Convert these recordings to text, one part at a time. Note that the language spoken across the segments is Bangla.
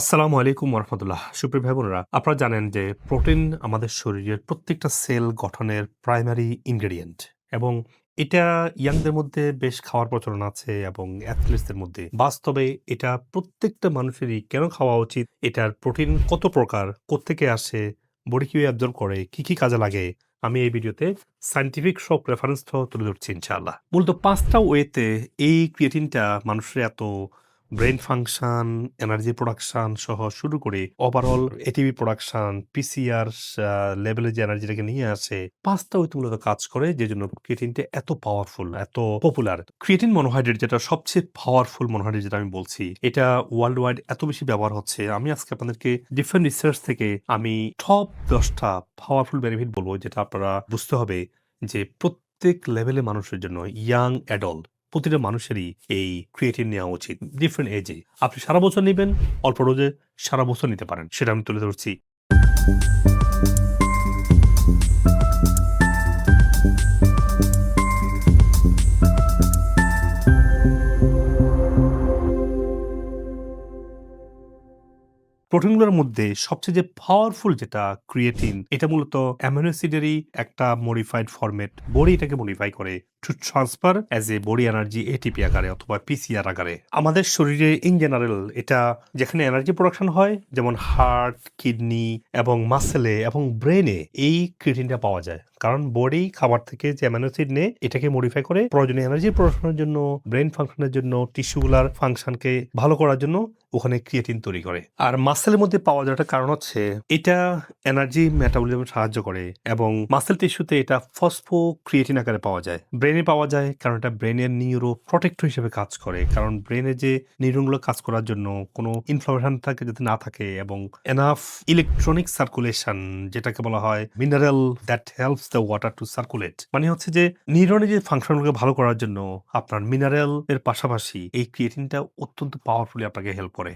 আসসালামু আলাইকুম রহমতুল্লাহ সুপ্রিয় ভাই বোনেরা আপনারা জানেন যে প্রোটিন আমাদের শরীরের প্রত্যেকটা সেল গঠনের প্রাইমারি ইনগ্রেডিয়েন্ট এবং এটা ইয়াংদের মধ্যে বেশ খাওয়ার প্রচলন আছে এবং অ্যাথলিটসদের মধ্যে। বাস্তবে এটা প্রত্যেকটা মানুষেরই কেন খাওয়া উচিত? এটার প্রোটিন কত প্রকার? কোত্থেকে আসে? বডি কীভাবে অ্যাবজর্ব করে? কি কি কাজে লাগে? আমি এই ভিডিওতে সাইন্টিফিক সব রেফারেন্স তুলে ধরছি ইনশাআল্লাহ। মূলত পাঁচটা ওয়েতে এই ক্রিয়েটিনটা মানুষের এত ব্রেন ফাংশন এনার্জি প্রোডাকশন সহ শুরু করে ওভারঅল এটিভি প্রোডাকশন পিসিআর লেভেলে যে এনার্জিটাকে নিয়ে আসে পাঁচটা ওই মূলত কাজ করে, যে জন্য ক্রিয়েটিনটা এত পাওয়ারফুল এত পপুলার ক্রিয়েটিন মনোহাইড্রেট যেটা সবচেয়ে পাওয়ারফুল মনোহাইড্রেট যেটা আমি বলছি, এটা ওয়ার্ল্ড ওয়াইড এত বেশি ব্যবহার হচ্ছে। আমি আজকে আপনাদেরকে ডিফারেন্ট রিসার্চ থেকে আমি টপ দশটা পাওয়ারফুল বেনিফিট বলব, যেটা আপনারা বুঝতে হবে যে প্রত্যেক লেভেলে মানুষের জন্য ইয়াং অ্যাডল্ট প্রতিটা মানুষেরই এই ক্রিয়েটিভ নেওয়া উচিত। ডিফারেন্ট এজে আপনি সারা বছর নেবেন, অল্প রোজে সারা বছর নিতে পারেন। সেটা আমি তুলে ধরছি। প্রোটিনগুলোর মধ্যে সবচেয়ে যে পাওয়ারফুল যেটা ক্রিয়েটিন এটা মূলত অ্যামিনো অ্যাসিডেরই একটা মডিফাইড ফরম্যাট বডি এটাকে মডিফাই করে to transfer as a body energy ATP আকারে অথবা পিসিআর আকারে। আমাদের শরীরে ইন জেনারেল এটা যেখানে এনার্জি প্রোডাকশন হয়, যেমন হার্ট কিডনি এবং মাসেলে এবং ব্রেনে এই ক্রিয়েটিনটা পাওয়া যায়। কারণ বডি খাবার থেকে যে অ্যামিনো অ্যাসিড নেয়, এটাকে মডিফাই করে প্রয়োজনীয় এনার্জি প্রোডাকশনের জন্য ব্রেন ফাংশনের জন্য টিস্যুগুলার ফাংশনকে ভালো করার জন্য ওখানে ক্রিয়েটিন তৈরি করে। আর মাসেলের মধ্যে পাওয়া যাওয়ার কারণ হচ্ছে, এটা এনার্জি মেটাবলিজম সাহায্য করে এবং মাসেল টিস্যুতে এটা ফসফো ক্রিয়েটিন আকারে পাওয়া যায়। ব্রেনে পাওয়া যায় কারণ এটা ব্রেনের নিউরো প্রোটেক্টর হিসেবে কাজ করে। কারণ ব্রেনে যে নিউরনগুলো কাজ করার জন্য কোনো ইনফ্লামেশন থাকে যাতে না থাকে এবং এনাফ ইলেকট্রনিক সার্কুলেশন যেটাকে বলা হয় mineral that helps the water to circulate মানে হচ্ছে যে নিউরনের যে ফাংশনগুলোকে ভালো করার জন্য আপনার মিনারেল এর পাশাপাশি এই ক্রিয়েটিনটা অত্যন্ত পাওয়ারফুলি আপনাকে হেল্প করে।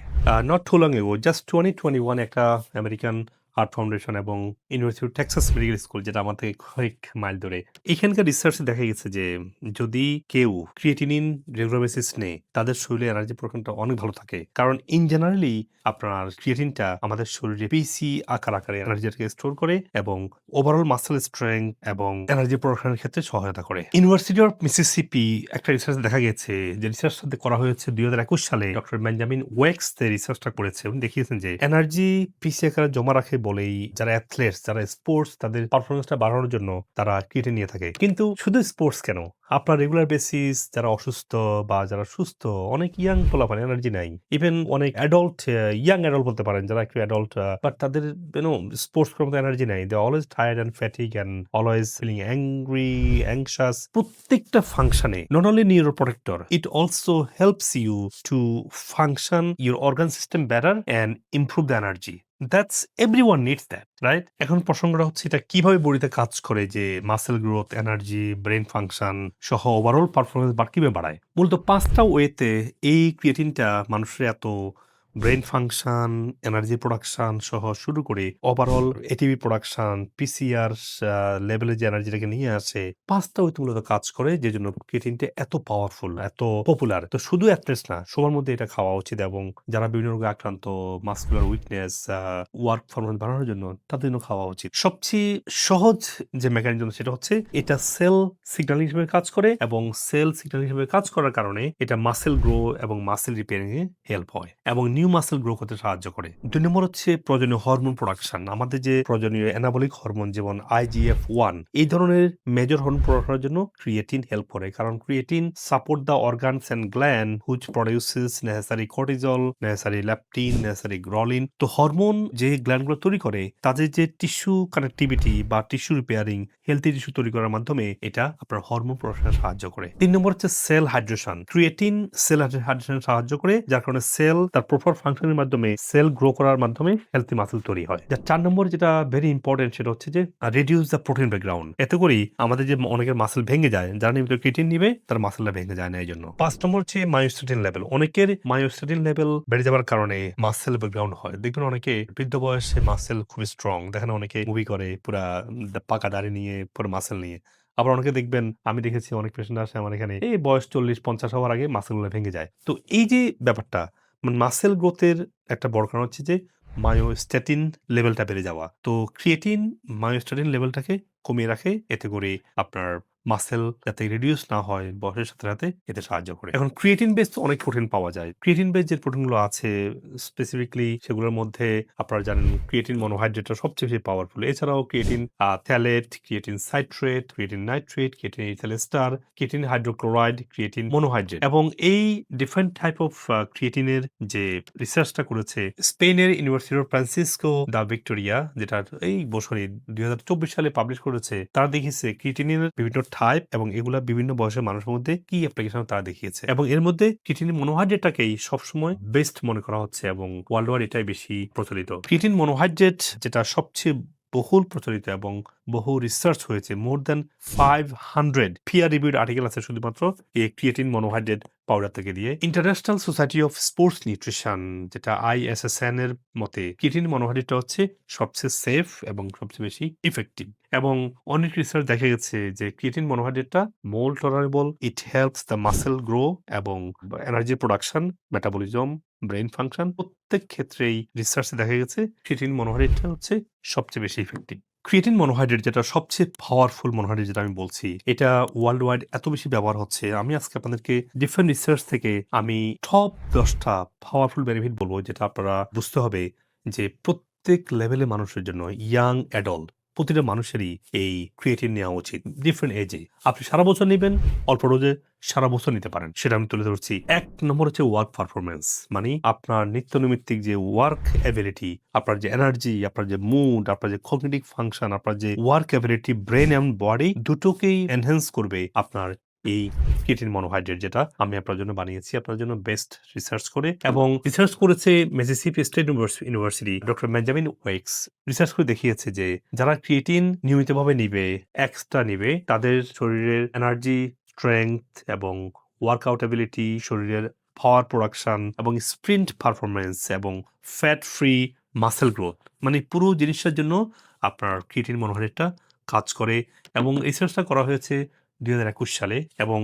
Not too long ago just twenty twenty one একটা আমেরিকান আর্ট ফাউন্ডেশন এবং university of Texas medical school যেটা আমার থেকে কয়েক মাইল দূরে। এখানকার রিসার্চে দেখা গেছে যে, যদি কেউ ক্রিয়েটিনিন রেগুলার নেয়, তাদের শরীরে এনার্জি প্রোডাকশনটা অনেক ভালো থাকে। কারণ ইন জেনারেলি আপনার ক্রিয়েটিনটা আমাদের শরীরে পিসি আকার আকারে এনার্জিটাকে স্টোর করে এবং ওভারঅল মাসেল স্ট্রেংথ এবং এনার্জি প্রোডাকশনের ক্ষেত্রে সহায়তা করে। ইউনিভার্সিটি অফ মিসিসিপি একটা রিসার্চ দেখা গেছে যে রিসার্চটা করা হয়েছে দুই হাজার একুশ সালে। ডক্টর বেঞ্জামিন ওয়েক্স রিসার্চটা করেছে। উনি দেখিয়েছেন যে এনার্জি পিসি আকারে জমা রাখে বলেই যারা অ্যাথলেটস যারা স্পোর্টস তাদের পারফরমেন্সটা বাড়ানোর জন্য তারা কেটে নিয়ে থাকে। কিন্তু শুধু স্পোর্টস কেন? আপনার রেগুলার বেসিস যারা অসুস্থ বা যারা সুস্থ, অনেক ইয়াং পোলাপান এনার্জি নাই। ইভেন অনেক অ্যাডল্ট ইয়াং অ্যাডল্ট বলতে পারেন, যারা একটু অ্যাডল্ট বাট তাদের ইউনো স্পোর্টস করার মতো এনার্জি নাই। They always tired and fatigue and always feeling angry anxious প্রত্যেকটা ফাংশনে not only neuro protector it also helps you to function your organ system better and improve the energy that's every one needs that right এখন প্রসঙ্গটা হচ্ছে এটা কীভাবে বডিতে কাজ করে যে muscle growth energy brain function সহ ওভারঅল পারফরমেন্স বাড়কিভাবে বাড়ায়? মূলত পাঁচটা ওয়েতে এই ক্রিয়েটিনটা মানুষের এত ব্রেন ফাংশন এনার্জি প্রোডাকশন সহ শুরু করে ওভারঅল এটিভি প্রোডাকশন পিসিআর লেভেলে যে এনার্জিটাকে নিয়ে আসে পাঁচটা ওই মূলত কাজ করে, যে জন্য ক্রিয়েটিনটা এত পাওয়ারফুল এত পপুলার তো শুধু অ্যাথলেটস না, সবার মধ্যে এটা খাওয়া উচিত এবং যারা বিভিন্ন রোগে আক্রান্ত মাস্কুলার উইকনেস ওয়ার্ক পারফরমেন্স বাড়ানোর জন্য তাদের জন্য খাওয়া উচিত। সবচেয়ে সহজ যে মেকানিজম সেটা হচ্ছে এটা সেল সিগন্যাল হিসেবে কাজ করে এবং সেল সিগন্যাল হিসেবে কাজ করার কারণে এটা মাসেল গ্রো এবং মাসেল রিপেয়ারিং এ হেল্প হয়। এবং নিউ মাসেল গ্রো করতে সাহায্য করে। দুই নম্বর হচ্ছে প্রয়োজনীয় হরমোন প্রোডাকশন আমাদের যে প্রয়োজনীয় অ্যানাবলিক হরমোন যেমন আইজিএফ ওয়ান এই ধরনের মেজর হরমোন প্রোডাকশনের জন্য ক্রিয়েটিন হেল্প করে। কারণ creatine support the organs and gland which produces necessary cortisol necessary leptin necessary ghrelin তো হরমোন যে গ্ল্যান্ডগুলো তৈরি করে, তাদের যে টিস্যু কানেক্টিভিটি বা টিস্যু রিপেয়ারিং হেলথি টিস্যু তৈরি করার মাধ্যমে এটা আপনার হরমোন প্রোডাকশনে সাহায্য করে। তিন নম্বর হচ্ছে cell hydration creatine cell hydration সাহায্য করে, যার কারণে সেল তার প্রপার ফাংশনের মাধ্যমে সেল গ্রো করার মাধ্যমে হেলথি মাসেল তৈরি হয়। যার চার নম্বর যেটা ভেরি ইম্পর্টেন্ট সেটা হচ্ছে যে রিডিউস দ্য প্রোটিন ব্যাকগ্রাউন্ড এতে করেই আমাদের যে অনেকের মাসেল ভেঙে যায়, যারা নিয়মিত ক্রিটিন নিবে, তার মাসেলটা ভেঙে যায় না এই জন্য পাঁচ নম্বর হচ্ছে মায়োস্টেটিন লেভেল অনেকের মায়োস্টেটিন লেভেল বেড়ে যাওয়ার কারণে মাসেল ব্যাকগ্রাউন্ড হয়। দেখবেন অনেকে বৃদ্ধ বয়সে মাসেল খুবই স্ট্রং দেখেন অনেকে মুভি করে, পুরা পাকা দাড়ি নিয়ে, পুরো মাসেল নিয়ে। আবার অনেকে দেখবেন, আমি দেখেছি অনেক পেশেন্ট আসে আমার এখানে, এই বয়স চল্লিশ পঞ্চাশ হওয়ার আগে মাসেলগুলো ভেঙে যায়। তো এই যে ব্যাপারটা মাসেল গ্রোথের একটা বড় কারণ হচ্ছে যে মায়োস্ট্যাটিন লেভেলটা বেড়ে যাওয়া। তো ক্রিয়েটিন মায়োস্ট্যাটিন লেভেলটাকে কমিয়ে রাখে, এতে করে আপনার মাসেল যাতে রিডিউস না হয় বয়সের সাথে সাথে এতে সাহায্য করে। এখন ক্রিয়েটিন বেস তো অনেক প্রোটিন পাওয়া যায়। ক্রিয়েটিন বেস যে প্রোটিনগুলো আছে স্পেসিফিকলি সেগুলোর মধ্যে আপনারা জানেন ক্রিয়েটিন মনোহাইড্রেটটা সবচেয়ে বেশি পাওয়ারফুল এছাড়াও creatine phthalate creatine citrate creatine nitrate creatine ethyl ester creatine hydrochloride creatine monohydrate এবং এই ডিফারেন্ট টাইপ অফ ক্রিয়েটিনের যে রিসার্চটা করেছে স্পেনের university of Francisco da Vitoria যেটা এই বছরই দুই হাজার চব্বিশ সালে পাবলিশ করেছে, তারা দেখিয়েছে ক্রিয়েটিনের বিভিন্ন টাইপ এবং এগুলা বিভিন্ন বয়সের মানুষের মধ্যে কি অ্যাপ্লিকেশন তারা দেখিয়েছে? এবং এর মধ্যে কিটিন মনোহাইড্রেটটাকেই সবসময় বেস্ট মনে করা হচ্ছে এবং ওয়ার্ল্ড ওয়ার এটাই বেশি প্রচলিত। কিটিন মনোহাইড্রেট যেটা সবচেয়ে বহুল প্রচলিত এবং বহু রিসার্চ হয়েছে। More than five hundred peer reviewed article আছে শুধুমাত্র এই ক্রিয়েটিন মনোহাইড্রেট পাউডার থেকে দিয়ে। International society of sports nutrition যেটা আইএসএসএন এর মতে ক্রিয়েটিন মনোহাইড্রেটটা হচ্ছে সবচেয়ে সেফ এবং সবচেয়ে বেশি ইফেক্টিভ এবং অনেক রিসার্চ দেখা গেছে যে creatine মনোহাইড্রেটটা more tolerable it helps the muscle grow এবং energy production metabolism brain function প্রত্যেক ক্ষেত্রেই রিসার্চে দেখা গেছে ক্রিয়েটিন মনোহাইড্রেটটা হচ্ছে সবচেয়ে বেশি ইফেক্টিভ ক্রিয়েটিন মনোহাইড্রেট যেটা সবচেয়ে পাওয়ারফুল মনোহাইড্রেট যেটা আমি বলছি, এটা ওয়ার্ল্ড ওয়াইড এত বেশি ব্যবহার হচ্ছে। আমি আজকে আপনাদেরকে ডিফারেন্ট রিসার্চ থেকে আমি টপ দশটা পাওয়ারফুল বেনিফিট বলব, যেটা আপনারা বুঝতে হবে যে প্রত্যেক লেভেলে মানুষের জন্য ইয়াং অ্যাডল্ট প্রতিটা মানুষেরই এই ক্রিয়েটিন নেওয়া উচিত। ডিফারেন্ট এজে আপনি সারা বছর নেবেন, অল্প রোজে সারা বছর নিতে পারেন। সেটা আমি তুলে ধরছি। এক নম্বর হচ্ছে ওয়ার্ক পারফরমেন্স মানে আপনার নিত্য নৈমিত্তিক যে ওয়ার্ক অ্যাবিলিটি আপনার যে এনার্জি আপনার যে মুড আপনার যে কগনিটিভ ফাংশন আপনার যে ওয়ার্ক অ্যাবিলিটি ব্রেন এবং বডি দুটোকেই এনহ্যান্স করবে আপনার এই ক্রিয়েটিন মনোহাইড্রেট যেটা আমি আপনার জন্য বানিয়েছি আপনার জন্য বেস্ট রিসার্চ করে এবং রিসার্চ করেছে Mississippi state university doctor Benjamin Wax research করে দেখিয়েছে যে যারা ক্রিয়েটিন নিয়মিতভাবে নিবে এক্সট্রা নিবে তাদের শরীরের এনার্জি স্ট্রেংথ এবং ওয়ার্কআউট অ্যাবিলিটি শরীরের পাওয়ার প্রোডাকশন এবং স্প্রিন্ট পারফরমেন্স এবং ফ্যাট ফ্রি মাসেল গ্রোথ মানে পুরো জিনিসটার জন্য আপনার ক্রিয়েটিন মনোহাইড্রেটটা কাজ করে এবং রিসার্চটা করা হয়েছে দুই হাজার একুশ সালে এবং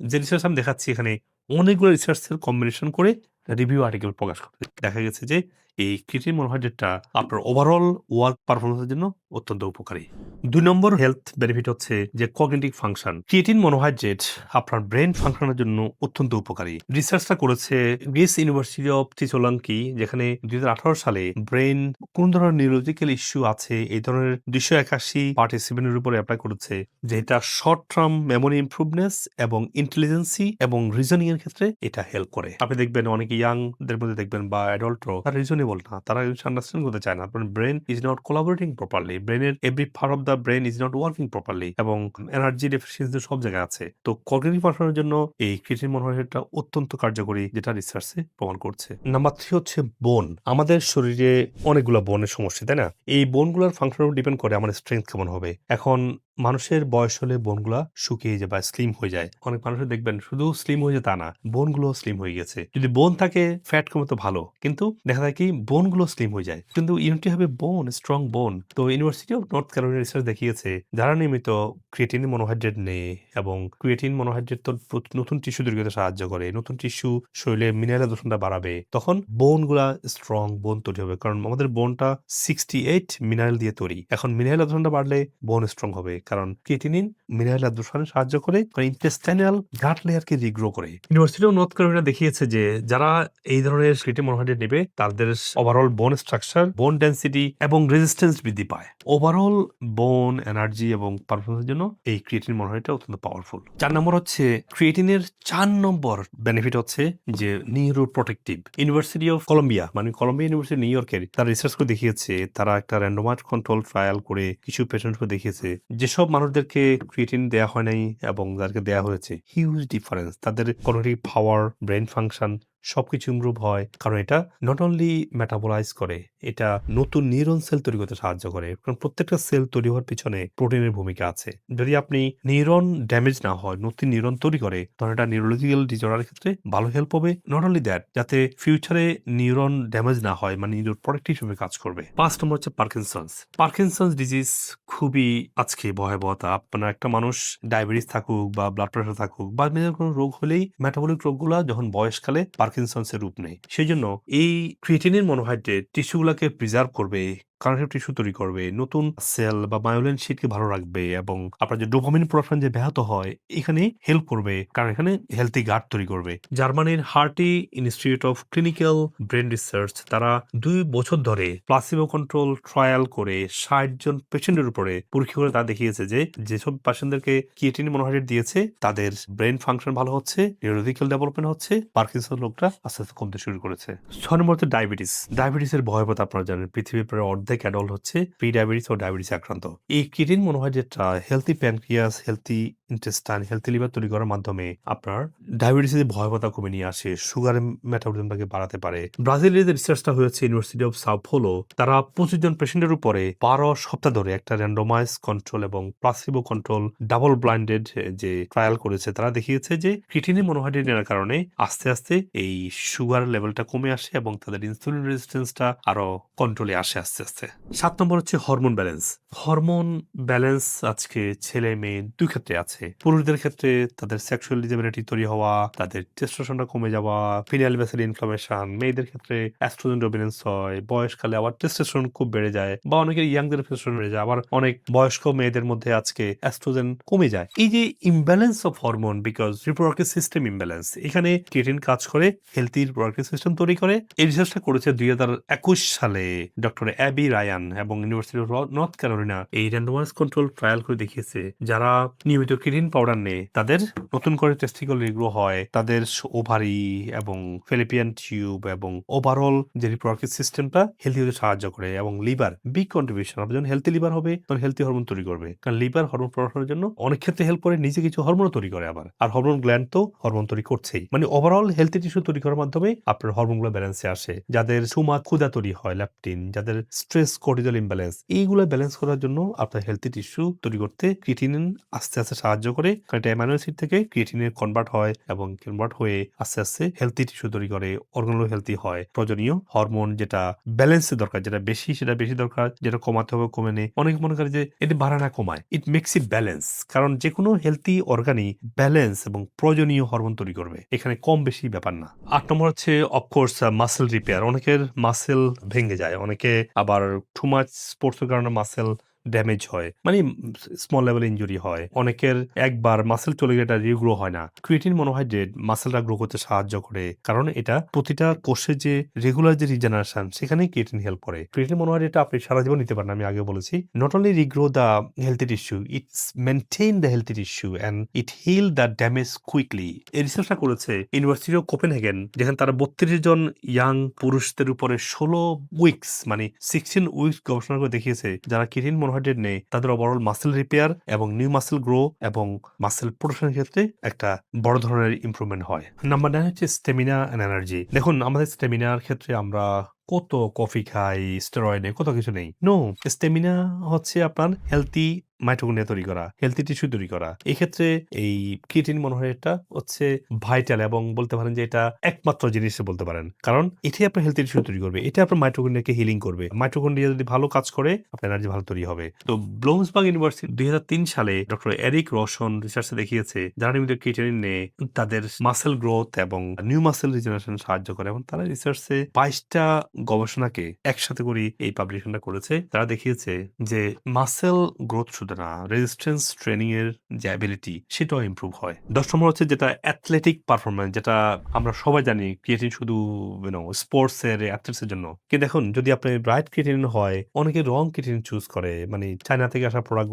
যে রিসার্চ আমি দেখাচ্ছি এখানে অনেকগুলো রিসার্চের কম্বিনেশন করে রিভিউ আর্টিকেল প্রকাশ করে দেখা গেছে যে এই ক্রিয়েটিন মনোহাইড্রেটটা আপনার ওভারঅল ওয়ার্ক পারফরমেন্সের জন্য অত্যন্ত উপকারী। দুই নম্বর হেলথ বেনিফিট হচ্ছে যে কগনিটিভ ফাংশন ক্রিয়েটিন মনোহাইড্রেট আপনার ব্রেন ফাংশনের জন্য অত্যন্ত উপকারী। রিসার্চটা করেছে গ্রিস ইউনিভার্সিটি অফ ত্রিচলাঙ্কি যেখানে দুই হাজার আঠারো সালে ব্রেন কোন ধরনের নিউরোলজিক্যাল ইস্যু আছে, এই ধরনের দুইশো একাশি পার্টিসিপেন্টের উপরে অ্যাপ্লাই করেছে যে এটা শর্ট টার্ম মেমোরি ইমপ্রুভনেস এবং ইন্টেলিজেন্সি এবং রিজনিং এর ক্ষেত্রে এটা হেল্প করে। আপনি দেখবেন অনেকে ইয়াংদের মধ্যে দেখবেন বা অ্যাডাল্টরও তারা রিজনেবল না, তারা আন্ডারস্ট্যান্ড করতে চায় না। আপনার brain is not collaborating properly ব্রেনের every part of the brain is not working properly এবং এনার্জি ডেফিসিয়েন্সি সব জায়গায় আছে। তো কগনিটিভ পারফরমেন্সের জন্য এই ক্রিয়েটিন মনোহাইড্রেটটা অত্যন্ত কার্যকরী যেটা রিসার্চে প্রমাণ করছে। নাম্বার থ্রি হচ্ছে বোন আমাদের শরীরে অনেকগুলো বোনের সমস্যা, তাই না? এই বোনগুলোর ফাংশনের উপর ডিপেন্ড করে আমাদের স্ট্রেংথ কেমন হবে। এখন মানুষের বয়স হলে বোনগুলা শুকিয়ে যায় বা স্লিম হয়ে যায়। অনেক মানুষ দেখবেন শুধু স্লিম হয়ে যায় তা না বোনগুলো স্লিম হয়ে গেছে। যদি বোন থাকে ফ্যাট কমে তো ভালো, কিন্তু দেখা যায় কি বোনগুলো স্লিম হয়ে যায়। কিন্তু ইউনিটি হবে বোন স্ট্রং বোন। তো university of North Carolina research দেখিয়েছে, যারা নিয়মিত ক্রিয়েটিন মনোহাইড্রেট নেই এবং ক্রিয়েটিন মনোহাইড্রেট তো নতুন টিস্যু তৈরি করতে সাহায্য করে, নতুন টিস্যু শরীরে মিনারেল দূষণটা বাড়াবে, তখন বোনগুলা স্ট্রং বোন তৈরি হবে, কারণ আমাদের বোনটা সিক্সটি এইট মিনারেল দিয়ে তৈরি, এখন মিনারেল দূষণটা বাড়লে বোন স্ট্রং হবে, কারণ ক্রিয়েটিনিন মিনারেল দূষণে সাহায্য করে ইন্টেস্টাইনাল গাট লেয়ারকে রিগ্রো করে। ইউনিভার্সিটি অফ নর্থ ক্যারোলিনা দেখিয়েছে যে, যারা এই ধরনের ক্রিয়েটিন মনোহাইড্রেট নেবে, তাদের ওভারঅল বোন স্ট্রাকচার বোন ডেন্সিটি এবং রেজিস্ট্যান্স বৃদ্ধি পায়। ওভারঅল বোন এনার্জি এবং পারফরমেন্সের জন্য এই ক্রিয়েটিন মনোহাইড্রেট অত্যন্ত পাওয়ারফুল চার নম্বর হচ্ছে ক্রিয়েটিনের চার নম্বর বেনিফিট হচ্ছে যে neuro protective university of Columbia মানে কলম্বিয়া ইউনিভার্সিটি নিউ ইয়র্কের তারা রিসার্চ করে দেখিয়েছে, তারা একটা র্যান্ডোমাইজ কন্ট্রোল ট্রায়াল করে কিছু পেশেন্টকে দেখিয়েছে, যেসব মানুষদেরকে ক্রিয়েটিন দেওয়া হয় নাই এবং যাদেরকে দেওয়া হয়েছে হিউজ ডিফারেন্স তাদের কোনোটি পাওয়ার ব্রেন ফাংশন সবকিছু ইমপ্রুভ হয়। কারণ এটা নট অনলি মেটাবোলাইজ করে, এটা নতুন নিউরন সেল তৈরি করতে সাহায্য করে। কারণ প্রত্যেকটা সেল তৈরি হওয়ার পিছনে প্রোটিনের ভূমিকা আছে। যদি আপনি নিউরন ড্যামেজ না হয়, নতুন নিউরন তৈরি করে তখন এটা নিউরোলজিক্যাল ডিজর্ডারের ক্ষেত্রে ভালো হেল্প হবে। নট অনলি দ্যাট যাতে ফিউচারে নিউরন ড্যামেজ না হয় মানে নিউরন প্রোটেক্টিভ হিসেবে কাজ করবে। পাঁচ নম্বর হচ্ছে পার্কিনসন্স পার্কিনসন্স ডিজিজ খুবই আজকে ভয়াবহতা। আপনার একটা মানুষ ডায়াবেটিস থাকুক বা ব্লাড প্রেশার থাকুক বা মেজর কোনো রোগ হলেই মেটাবলিক রোগগুলো যখন বয়সকালে পার্কিনসন্সের রূপ নেই সেই জন্য এই ক্রিয়েটিনের মনোহাইড্রেট টিস্যুগুলোকে প্রিজার্ভ করবে কানেক্টিভ টিস্যু তৈরি করবে। নতুন সেল বা মায়োলিন শিটকে ভালো রাখবে এবং আপনার যে ডোপামিন প্রোডাকশন যে ব্যাহত হয়, এখানে হেল্প করবে। কারণ এখানে হেলথি গার্ড তৈরি করবে। জার্মানির Hertie institute of clinical brain research, তারা দুই বছর ধরে প্লাসিবো কন্ট্রোল ট্রায়াল করে ষাট জন পেশেন্টের উপরে পরীক্ষা করে তা দেখিয়েছে যে, যেসব পেশেন্টদেরকে কিয়েটিন মনোহাইড্রেট দিয়েছে, তাদের ব্রেন ফাংশন ভালো হচ্ছে নিউরোলজিক্যাল ডেভেলপমেন্ট হচ্ছে পার্কিনসন রোগটা আস্তে আস্তে কমতে শুরু করেছে। ছয় নম্বর ডায়াবেটিস ডায়াবেটিসের ভয়াবহতা আপনারা জানেন। পৃথিবীর প্রায় অর্ধেক অ্যাডল্ট হচ্ছে প্রি ডায়াবেটিস ও ডায়াবেটিস আক্রান্ত। এই কিডিন মনে হয় যে healthy pancreas healthy intestine healthy liver তৈরি করার মাধ্যমে আপনার ডায়াবেটিসের ভয়াবহতা কমে নিয়ে আসে সুগারের মেটাবলিজমটাকে বাড়াতে পারে। ব্রাজিলের যে রিসার্চটা হয়েছে ইউনিভার্সিটি অফ সাউফোলো তারা পঁচিশ জন পেশেন্টের উপরে বারো সপ্তাহ ধরে একটা র্যান্ডোমাইজ কন্ট্রোল এবং প্লাসিবো কন্ট্রোল ডাবল ব্লাইন্ডেড যে ট্রায়াল করেছে, তারা দেখিয়েছে যে ক্রিটিনে মনোহাইড্রেট নেওয়ার কারণে আস্তে আস্তে এই সুগার লেভেলটা কমে আসে এবং তাদের ইনসুলিন রেজিস্ট্যান্সটা আরও কন্ট্রোলে আসে আস্তে আস্তে। সাত নম্বর হচ্ছে হরমোন ব্যালেন্স হরমোন ব্যালেন্স আজকে ছেলে, মেয়ে দুই ক্ষেত্রে আছে। পুরুষদের ক্ষেত্রে তাদের সেক্সুয়াল ডিজেবিলিটি তৈরি হওয়া, তাদের টেস্টোস্টেরনটা কমে যাওয়া ফিনাইল ভেসেল ইনফ্লামেশন মেয়েদের ক্ষেত্রে অ্যাস্ট্রোজেন ডোমিনেন্স হয়, বয়সকালে আবার টেস্টোস্টেরন খুব বেড়ে যায় বা অনেকের ইয়াংদের টেস্টোস্টেরন বেড়ে যায়, আবার অনেক বয়স্ক মেয়েদের মধ্যে আজকে অ্যাস্ট্রোজেন কমে যায়। এই যে imbalance of hormone because reproductive system imbalance এখানে ক্রিয়েটিন কাজ করে হেলথি রিপ্রোডাক্টিভ সিস্টেম তৈরি করে। এই রিসার্চটা করেছে দুই হাজার একুশ সালে ডক্টর অ্যাবি রায়ান এবং ইউনিভার্সিটি অফ নর্থ ক্যারোলিনা এই র্যান্ডোমাইজ কন্ট্রোল ট্রায়াল করে দেখিয়েছে যারা নিয়মিত ক্রিটিন পাউডার নেয়, তাদের নতুন করে টেস্টিকল রিগ্রো হয়, তাদের ওভারি এবং ফিলিপিয়ান টিউব এবং ওভারঅল যে রিপ্রোডাক্টিভ সিস্টেমটা হেলথি হতে সাহায্য করে এবং লিভার বিগ কন্ট্রিবিউশন আপনার যখন হেলথি লিভার হবে, তখন হেলথি হরমোন তৈরি করবে। কারণ লিভার হরমোন প্রোডাকশনের জন্য অনেক ক্ষেত্রে হেল্প করে, নিজে কিছু হরমোন তৈরি করে আবার। আর হরমোন গ্ল্যান্ড তো হরমোন তৈরি করছেই। মানে ওভারঅল হেলথি টিস্যু তৈরি করার মাধ্যমে আপনার হরমোনগুলো ব্যালেন্সে আসে। যাদের সুমা ক্ষুদা তৈরি হয় ল্যাপটিন যাদের স্ট্রেস কর্টিজল ইমব্যালেন্স এইগুলো ব্যালেন্স করার জন্য আপনার হেলথি টিস্যু তৈরি করতে ক্রিটিনিন আস্তে আস্তে সাহায্য করে। কারণ এটা অ্যামাইনো থেকে ক্রিয়েটিনে কনভার্ট হয় এবং কনভার্ট হয়ে আস্তে আস্তে হেলথি টিস্যু তৈরি করে অর্গানগুলো হেলথি হয়। প্রয়োজনীয় হরমোন যেটা ব্যালেন্সে দরকার, যেটা বেশি, সেটা বেশি দরকার, যেটা কমাতে হবে, কমে নেই অনেকে মনে করে যে এটা বাড়া না কমায়। ইট মেক্স ইট ব্যালেন্স কারণ যে কোনো হেলথি অর্গানই ব্যালেন্স এবং প্রয়োজনীয় হরমোন তৈরি করবে। এখানে কম বেশি ব্যাপার না। আট নম্বর হচ্ছে অফকোর্স মাসেল রিপেয়ার অনেকের মাসেল ভেঙে যায়, অনেকে আবার টু মাচ স্পোর্টসের কারণে মাসেল ড্যামেজ হয় মানে স্মল লেভেল ইঞ্জুরি হয়। অনেকের একবার মাসেল চলে গেলে এটা রিগ্রো হয় না। ক্রিয়েটিন মনোহাইড্রেট মাসেলটা গ্রো করতে সাহায্য করে, কারণ এটা প্রতিটা কোষে যে রেগুলার যে রিজেনারেশন সেখানে ক্রিয়েটিন হেল্প করে। ক্রিয়েটিন মনোহাইড্রেট আপনি সারা জীবন নিতে পারেন আমি আগে বলেছি। Not only regrow the healthy tissue it's maintain the healthy tissue and it heal the damage quickly এই রিসার্চটা করেছে ইউনিভার্সিটি অফ কোপেনহেগেন যেখানে তারা বত্রিশ জন ইয়াং পুরুষদের উপরে ষোলো উইকস মানে সিক্সটিন উইকস গবেষণা করে দেখিয়েছে, যারা ক্রিয়েটিন মনোহাইড্রেট নেই, তাদের ওভারঅল মাসেল রিপেয়ার এবং নিউ মাসেল গ্রো এবং মাসেল প্রোডাকশনের ক্ষেত্রে একটা বড় ধরনের ইম্প্রুভমেন্ট হয়। নাম্বার নাইন হচ্ছে স্টেমিনা অ্যান্ড এনার্জি দেখুন, আমাদের স্টেমিনার ক্ষেত্রে আমরা কত কফি খাই স্টেরয়েড কত কিছু নেই। নো স্টেমিনা হচ্ছে আপনার হেলথি মাইটোকন্ড্রিয়া তৈরি করা হেলথি টিস্যু তৈরি করা। এক্ষেত্রে এই ক্ষেত্রে এই হয় এটা হচ্ছে ভাইটাল এবং বলতে পারেন যে এটা একমাত্র জিনিস বলতে পারেন। কারণ এটাই আপনার হেলথি টিস্যু তৈরি করবে এটা আপনার মাইটোকন্ড্রিয়াকে হিলিং করবে। মাইটোকন্ড্রিয়া যদি ভালো কাজ করে, আপনার এনার্জি ভালো তৈরি হবে। তো ব্লোমসবার্গ ইউনিভার্সিটি দুই সালে ডক্টর এরিক রোশন রিসার্চে দেখিয়েছে, যারা নিয়মিত ক্রিয়েটিন নেয় তাদের মাসেল গ্রোথ এবং নিউ মাসেল রিজেনারেশন সাহায্য করে এবং তারা রিসার্চে বাইশটা গবেষণাকে একসাথে করে এই পাবলিকেশনটা করেছে। তারা দেখিয়েছে যে মাসেল গ্রোথ না রেজিস্ট্যান্স ট্রেনিং এর যে অ্যাবিলিটি সেটাও ইমপ্রুভ হয়। দশ নম্বর হচ্ছে যেটা অ্যাথলেটিক পারফরমেন্স যেটা আমরা সবাই জানি ক্রিয়েটিন শুধু ইউনো স্পোর্টস এর অ্যাথলেটস এর জন্য। কিন্তু দেখুন, যদি আপনি রাইট ক্রিয়েটিন হয়, অনেকে রং ক্রিয়েটিন চুজ করে। মানে চায়না থেকে আসা প্রোডাক্ট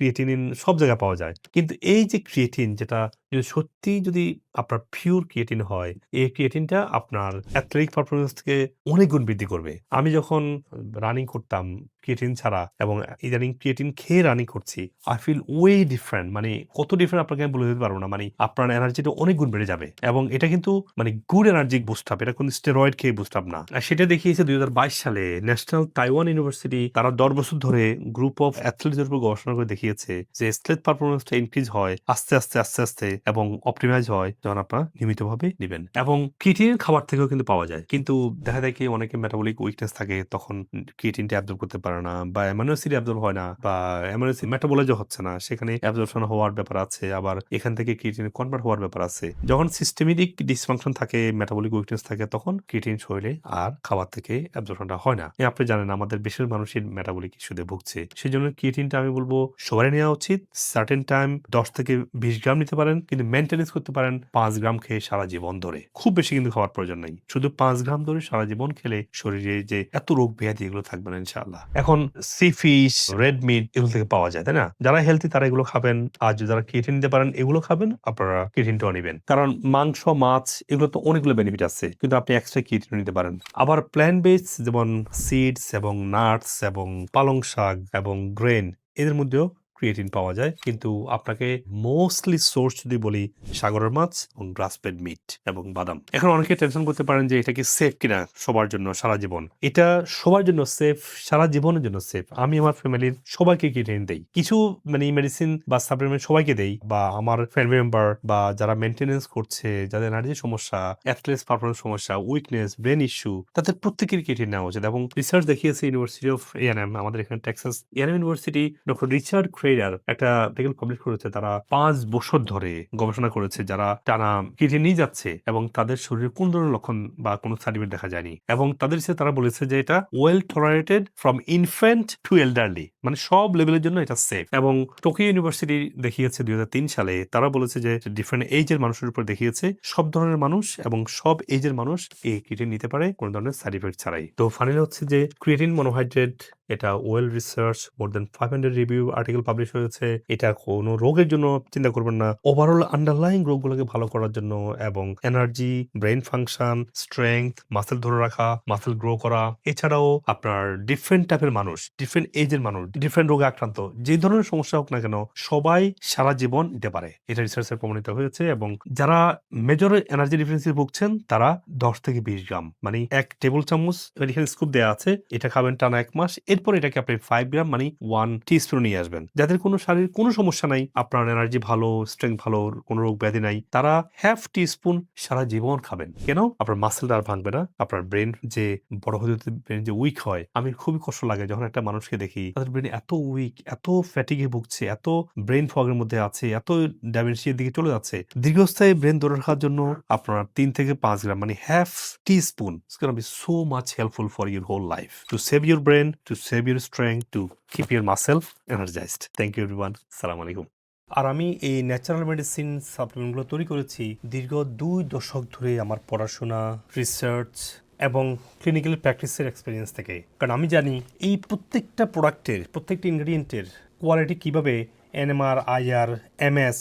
গুলা ক্রিয়েটিন সব জায়গায় পাওয়া যায়। কিন্তু এই যে ক্রিয়েটিন যেটা, যদি সত্যি যদি আপনার পিওর ক্রিয়েটিন হয়, এই ক্রিয়েটিনটা আপনার অ্যাথলেটিক পারফরমেন্স থেকে অনেক গুণ বৃদ্ধি করবে। আমি যখন রানিং করতাম ক্রিয়েটিন ছাড়া এবং ইদানিং ক্রিয়েটিন খেয়ে রানিং করছি আই ফিল ওয়ে ডিফারেন্ট মানে কত ডিফারেন্ট আপনাকে আমি বলে দিতে পারব না মানে আপনার এনার্জিটা অনেক গুণ বেড়ে যাবে। এবং এটা কিন্তু মানে গুড এনার্জি বুস্ট আপ এটা কোনো স্টেরয়েড খেয়ে বুস্ট আপ না। আর সেটা দেখিয়েছে দুই হাজার বাইশ সালে ন্যাশনাল তাইওয়ান ইউনিভার্সিটি তারা দশ বছর ধরে গ্রুপ অফ অ্যাথলেটদের উপর গবেষণা করে দেখিয়েছে দেখিয়েছে যে স্লেট পারফরমেন্সটা ইনক্রিজ হয়, আস্তে আস্তে আস্তে আস্তে এবং অপটিমাইজ হয় যখন আপনারা নিয়মিতভাবে নেবেন। এবং ক্রিয়েটিনের খাবার থেকেও কিন্তু পাওয়া যায়। কিন্তু দেখা যায় কি অনেকে মেটাবলিক উইকনেস থাকে, তখন ক্রিয়েটিনটা অ্যাবজর্ব করতে পারে না বা অ্যামাইনোসিড অ্যাবজর্ব হয় না বা অ্যামাইনোসিড মেটাবলাইজও হচ্ছে না। সেখানে অ্যাবজর্পশন হওয়ার ব্যাপার আছে, আবার এখান থেকে ক্রিয়েটিন কনভার্ট হওয়ার ব্যাপার আছে। যখন সিস্টেমেটিক ডিসফাংশন থাকে মেটাবলিক উইকনেস থাকে, তখন ক্রিয়েটিন শরীরে আর খাবার থেকে অ্যাবজর্পশনটা হয় না। আপনি জানেন, আমাদের বেশির মানুষের মেটাবলিক ইস্যুতে ভুগছে। সেই জন্য ক্রিয়েটিনটা আমি বলব সবারই নেওয়া উচিত সার্টেন টাইম দশ থেকে বিশ গ্রাম নিতে পারেন, কিন্তু মেনটেনেন্স করতে পারেন পাঁচ গ্রাম খেয়ে সারা জীবন ধরে। খুব বেশি কিন্তু খাওয়ার প্রয়োজন নেই। শুধু পাঁচ গ্রাম ধরে সারা জীবন খেলে শরীরে যে এত রোগ ব্যাধি এগুলো থাকবে না ইনশাআল্লাহ। এখন সি ফিশ রেড মিট এগুলো থেকে পাওয়া যায়, তাই না? যারা হেলথি তারা এগুলো খাবেন। আর যারা ক্রিয়েটিন নিতে পারেন, এগুলো খাবেন, আপনারা কেটিনটাও নেবেন। কারণ মাংস, মাছ এগুলো তো অনেকগুলো বেনিফিট আছে, কিন্তু আপনি এক্সট্রা ক্রিয়েটিন নিতে পারেন। আবার প্ল্যান বেস যেমন সিডস এবং নাটস এবং পালং শাক এবং গ্রেন এদের মধ্যেও ক্রিয়েটিন পাওয়া যায়, কিন্তু আপনাকে মোস্টলি সোর্স যদি বলি, সাগরের মাছ এবং গ্রাসপেড মিট এবং বাদাম। এখন অনেকে টেনশন করতে পারেন যে এটা কি সেফ কিনা সবার জন্য, সারা জীবন। এটা সবার জন্য সেফ সারা জীবনের জন্য সেফ আমি আমার ফ্যামিলির সবাইকে ক্রিয়েটিন দেই। কিছু মানে মেডিসিন বা সাপ্লিমেন্ট সবাইকে দেই বা আমার ফ্যামিলি মেম্বার বা যারা মেনটেনেন্স করছে, যাদের এনার্জি সমস্যা অ্যাথলেস পারফরমেন্স সমস্যা উইকনেস ব্রেন ইস্যু তাদের প্রত্যেকের ক্রিয়েটিন নেওয়া উচিত। এবং রিসার্চ দেখিয়েছে ইউনিভার্সিটি অফ এএনএম আমাদের এখানে টেক্সাস এএনএম ইউনিভার্সিটি ডক্টর রিচার্ড ক্রেডার একটা আর্টিকেল পাবলিশ করেছে, তারা পাঁচ বছর ধরে গবেষণা করেছে যারা টানা কেটে নিয়ে যাচ্ছে এবং তাদের শরীরে কোন ধরনের লক্ষণ বা কোনো সার্টিফিকেট দেখা যায়নি এবং তাদের সাথে তারা বলেছে যে এটা well tolerated from infant to elderly মানে সব লেভেলের জন্য এটা সেফ এবং টোকিও ইউনিভার্সিটি দেখিয়েছে দুই হাজার তিন সালে, তারা বলেছে যে ডিফারেন্ট এজের মানুষের উপর দেখিয়েছে, সব ধরনের মানুষ এবং সব এজের মানুষ এই ক্রিয়েটিন নিতে পারে কোনো ধরনের সাইড ইফেক্ট ছাড়াই। তো ফাইনালি হচ্ছে যে ক্রিয়েটিন মনোহাইড্রেট এটা well research more than five hundred review article publish হয়েছে। এটা কোনো রোগের জন্য চিন্তা করবেন না। ওভারঅল আন্ডারলাইং রোগগুলোকে ভালো করার জন্য এবং energy brain function strength muscle ধরে রাখা মাসেল গ্রো করা। এছাড়াও আপনার ডিফারেন্ট টাইপের মানুষ ডিফারেন্ট এজের মানুষ ডিফারেন্ট রোগে আক্রান্ত, যে ধরনের সমস্যা হোক না কেন, সবাই সারা জীবন নিতে পারে। এটা রিসার্চের প্রমাণিত হয়েছে এবং যারা মেজর এনার্জি ডিফিসিয়েন্সি ভুগছেন, তারা দশ থেকে বিশ গ্রাম মানে এক টেবিল চামচ এখানে স্কুপ দেওয়া আছে। এটা খাবেন টানা এক মাস এরপর এটাকে আপনি ফাইভ গ্রাম মানে ওয়ান টি স্পুন নিয়ে আসবেন। যাদের কোনো শারীরিক কোনো সমস্যা নাই, আপনার এনার্জি ভালো স্ট্রেংথ ভালো, কোনো রোগ ব্যাধি নাই, তারা হ্যাফ টি স্পুন সারা জীবন খাবেন। কেন? আপনার মাসেলটা আর ভাঙবে না। আপনার ব্রেন যে বড় হতে ব্রেন যে উইক হয়, আমি খুবই কষ্ট লাগে যখন একটা মানুষকে দেখি, তাদের ব্রেন এত উইক এত ফ্যাটিকে ভুগছে, এত ব্রেন ফগের মধ্যে আছে, এত ডাইমেনশিয়ার দিকে চলে যাচ্ছে। দীর্ঘস্থায়ী ব্রেন ধরে রাখার জন্য আপনার তিন থেকে পাঁচ গ্রাম মানে half teaspoon be so much helpful for your whole life to save your brain to save your strength to keep your muscle energized thank you everyone সালাম আলাইকুম আর আমি এই ন্যাচারাল মেডিসিন সাপ্লিমেন্টগুলো তৈরি করেছি দীর্ঘ দুই দশক ধরে আমার পড়াশোনা রিসার্চ এবং ক্লিনিক্যাল প্র্যাকটিসের এক্সপিরিয়েন্স থেকে। কারণ আমি জানি এই প্রত্যেকটা প্রোডাক্টের প্রত্যেকটা ইনগ্রিডিয়েন্টের কোয়ালিটি কীভাবে এনএমআর আইআর এমএস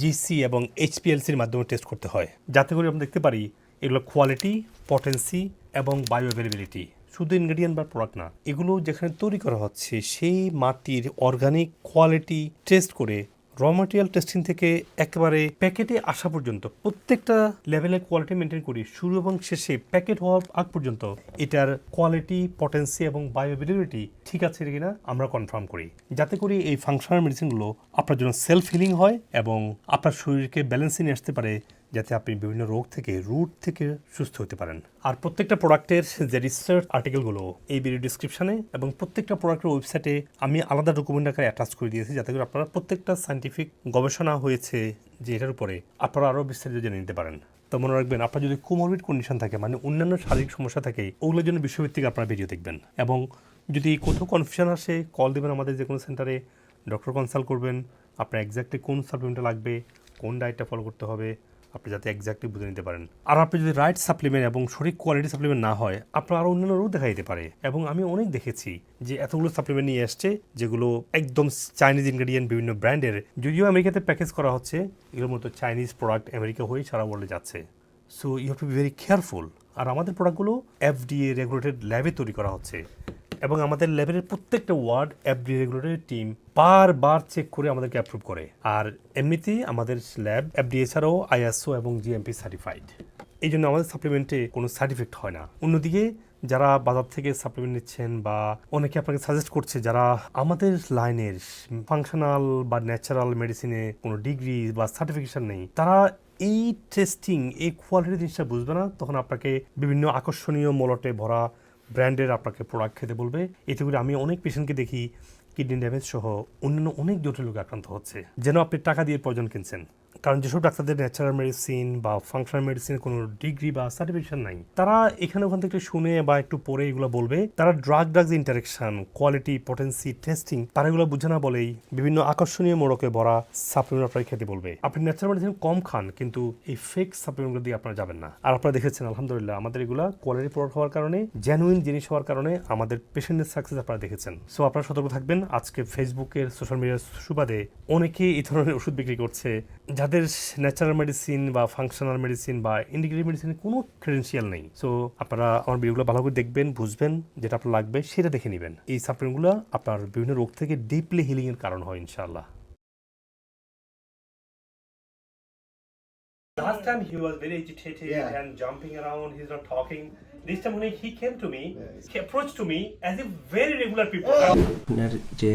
জিসি এবং এইচপিএলসির মাধ্যমে টেস্ট করতে হয়। যাতে করে আমরা দেখতে পারি এগুলো কোয়ালিটি পটেন্সি এবং বায়ো অ্যাভেলেবিলিটি শুধু ইনগ্রেডিয়েন্ট বা প্রোডাক্ট না, এগুলো যেখানে তৈরি করা হচ্ছে সেই মাটির অর্গানিক কোয়ালিটি টেস্ট করে র ম্যাটেরিয়াল টেস্টিং থেকে একেবারে প্যাকেটে আসা পর্যন্ত প্রত্যেকটা লেভেলের কোয়ালিটি মেনটেন করি, শুরু এবং শেষে প্যাকেট হওয়ার আগ পর্যন্ত এটার কোয়ালিটি পটেন্সি এবং বায়োবিলিটি ঠিক আছে কিনা আমরা কনফার্ম করি। যাতে করে এই ফাংশনাল মেডিসিনগুলো আপনার জন্য সেলফ হিলিং হয় এবং আপনার শরীরকে ব্যালেন্সে নিয়ে আসতে পারে যাতে আপনি বিভিন্ন রোগ থেকে রুট থেকে সুস্থ হতে পারেন। আর প্রত্যেকটা প্রোডাক্টের যে রিসার্চ আর্টিকেলগুলো এই ভিডিও ডিসক্রিপশনে এবং প্রত্যেকটা প্রোডাক্টের ওয়েবসাইটে আমি আলাদা ডকুমেন্ট আকারে অ্যাটাচ করে দিয়েছি যাতে করে আপনারা প্রত্যেকটা সাইন্টিফিক গবেষণা হয়েছে যে এটার উপরে আপনারা আরও বিস্তারিত জেনে নিতে পারেন। তো মনে রাখবেন, আপনার যদি কোমরবিড কন্ডিশন থাকে মানে অন্যান্য শারীরিক সমস্যা থাকে, ওগুলোর জন্য বিশ্বভিত্তিক আপনারা ভিডিও দেখবেন। এবং যদি কোথাও কনফিউশন আসে কল দেবেন আমাদের যে কোনো সেন্টারে ডক্টর কনসাল্ট করবেন, আপনার এক্স্যাক্টলি কোন সাপ্লিমেন্টটা লাগবে, কোন ডায়েটটা ফলো করতে হবে আপনি যাতে এক্স্যাক্টলি বুঝে নিতে পারেন। আর আপনি যদি রাইট সাপ্লিমেন্ট এবং সঠিক কোয়ালিটি সাপ্লিমেন্ট না হয়, আপনার আরও অন্যান্য রোগ দেখা যেতে পারে। এবং আমি অনেক দেখেছি যে এতগুলো সাপ্লিমেন্ট নিয়ে আসছে যেগুলো একদম চাইনিজ ইনগ্রেডিয়েন্ট বিভিন্ন ব্র্যান্ডের, যদিও আমেরিকাতে প্যাকেজ করা হচ্ছে, এগুলোর মতো চাইনিজ প্রোডাক্ট আমেরিকা হয়ে সারা ওয়ার্ল্ডে যাচ্ছে। So you have to be very careful আর আমাদের প্রোডাক্টগুলো এফডিএ রেগুলেটেড ল্যাবে তৈরি করা হচ্ছে। এবং আমাদের ল্যাবের প্রত্যেকটা ওয়ার্ড এফডি রেগুলেটরি টিম বারবার চেক করে আমাদেরকে অ্যাপ্রুভ করে। আর এমনিতেই আমাদের ল্যাব এফডিএ ছাড়াও আইএসও এবং জিএমপি সার্টিফাইড এই জন্য আমাদের সাপ্লিমেন্টে কোনো সাইড ইফেক্ট হয় না। অন্যদিকে যারা বাজার থেকে সাপ্লিমেন্ট নিচ্ছেন বা অনেকে আপনাকে সাজেস্ট করছে যারা আমাদের লাইনের ফাংশনাল বা ন্যাচারাল মেডিসিনে কোনো ডিগ্রি বা সার্টিফিকেশন নেই, তারা এই টেস্টিং এই কোয়ালিটি জিনিসটা বুঝবে না, তখন আপনাকে বিভিন্ন আকর্ষণীয় মলটে ভরা ব্র্যান্ডের আপনাকে প্রোডাক্ট খেতে বলবে। এতে করে আমি অনেক পেশেন্টকে দেখি কিডনি ড্যামেজ সহ অন্যান্য অনেক জটিল রোগে আক্রান্ত হচ্ছে। যেন আপনি টাকা দিয়ে প্রয়োজন কিনছেন। কারণ যেসব ডাক্তারদের ন্যাচারাল মেডিসিন বা ফাংশনাল মেডিসিনের কোনো ডিগ্রি বা সার্টিফিকেশন নাই, তারা এখানে ওখান থেকে শুনে বা একটু পরে এগুলো বলবে। তারা drug drugs interaction quality potency testing তারা এগুলো বুঝে না বলেই বিভিন্ন আকর্ষণীয় মোড়কে ভরা সাপ্লিমেন্ট আপনাকে খেতে বলবে। আপনি ন্যাচারাল মেডিসিন কম খান, কিন্তু এই ফেক সাপ্লিমেন্টগুলো দিয়ে আপনারা যাবেন না। আর আপনারা দেখেছেন, আলহামদুলিল্লাহ, আমাদের এগুলা কোয়ালিটি প্রোডাক্ট হওয়ার কারণে জেনুইন জিনিস হওয়ার কারণে আমাদের পেশেন্টের সাকসেস আপনারা দেখেছেন। সো আপনারা সতর্ক থাকবেন। আজকে ফেসবুকের সোশ্যাল মিডিয়ার সুবাদে অনেকেই এই ধরনের ওষুধ বিক্রি করছে। যাদের ন্যাচারাল মেডিসিন বা ফাংশনাল মেডিসিন বা ইন্ডিগ্রেটিভ মেডিসিনের কোনো ক্রেডেন্সিয়াল নেই সো আপনারা আমার ভিডিওগুলো ভালো করে দেখবেন বুঝবেন যেটা আপনার লাগবে সেটা দেখে নেবেন এই সাপ্লিমেন্টগুলো আপনার বিভিন্ন রোগ থেকে ডিপলি হিলিং এর কারণ হয় ইনশাআল্লাহ Last time he was very agitated Yeah. and jumping around, he's not talking. This time when he came to me, he approached to me as if very regular people. আপনার যে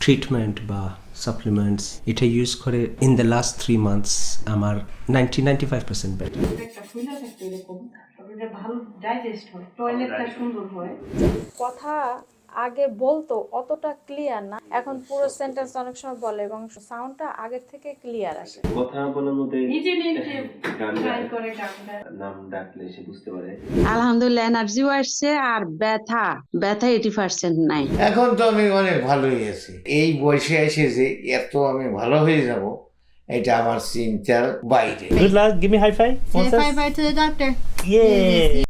ট্রিটমেন্ট বা সাপ্লিমেন্টস এটা ইউজ করে in the last three months আমার ninety ninety five percent better ভালো ডাইজেস্ট হয় টয়লেটটা সুন্দর হয়। কথা আগে বলতো অতটা ক্লিয়ার না এখন পুরো সেন্টেন্স অনেক সময় বলে এবং সাউন্ডটা আগের থেকে ক্লিয়ার আসে কথা বলার মধ্যে নিজে নিজে ট্রাই করে গানটা নাম ডাকলে সে বুঝতে পারে আলহামদুলিল্লাহ এনার্জিও আসছে আর ব্যথা ব্যথা এইটি পার্সেন্ট নাই এখন তো আমি অনেক ভালোই আছি এই বয়সে এসে যে এত আমি ভালো হয়ে যাব এটা আমার চিন্তার বাইরে. Give me high five. Say bye bye to the doctor. Yeah.